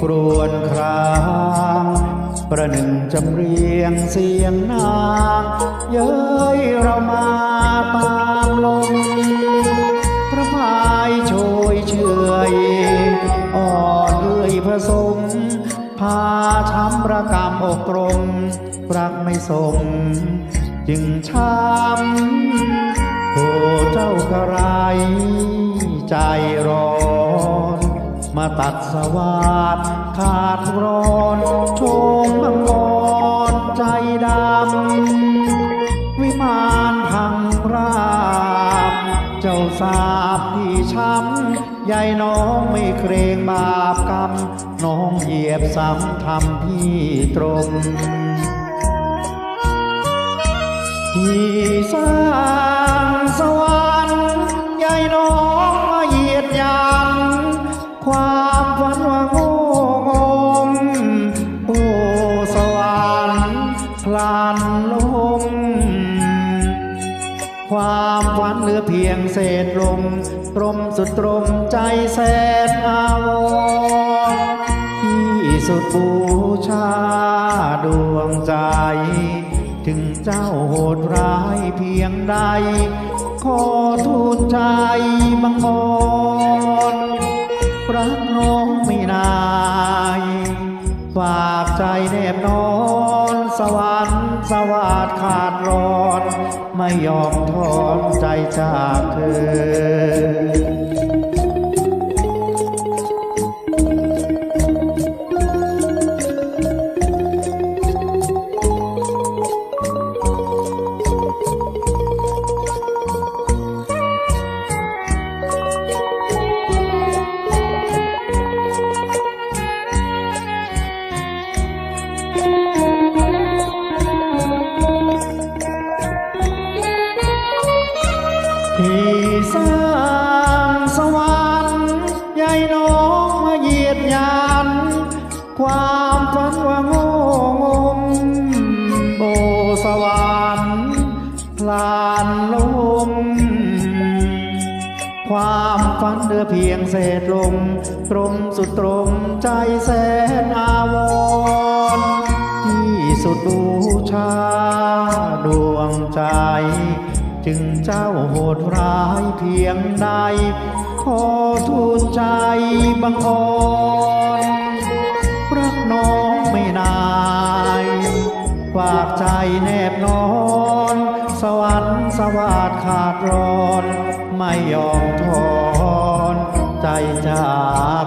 ครวนครางประหนึ่งจำเรียงเสียงนาง เย้ยเรามาตามลมพระพายโชยเฉยอ่อนเอื้อยผสมพาช้ำระกำอกกลมรักไม่สม จึงช้ำโอ้เจ้ากระไรใจร้อน มาตัดสวาดขาดร้อนโชมบังกรใจดำ วิมานพังราบ เจ้าสาบที่ช้ำยายน้องไม่เกรงบาปกรรม น้องเหยียบซ้ำทำพี่ตรงที่สร้างสวรรค์ยายน้อง ลันลม ความฝันเหลือเพียงเศษลมตรมสุดตรมใจแสนอาวรที่สุดบูชาดวงใจ ถึงเจ้าโหดร้ายเพียงใด ขอทูลใจบังอ่อนรักน้องไม่นาย ฝากใจแนบนอน สวัสดขาดรอน ไม่ยอมถอนใจจากเธอ ความฝันว่าโงงมโบสวรรค์พลานลมความฝันเหลือเพียงเศษลม ตรงสุดตรงใจแสนอาวรที่สุดบูชา ดวงใจ จึงเจ้าโหดร้ายเพียงใด ขอทูลใจบังอ่อน ฝากใจแนบนอน สวรรค์สวาดขาดร้อน ไม่ยอมทอน ใจจาก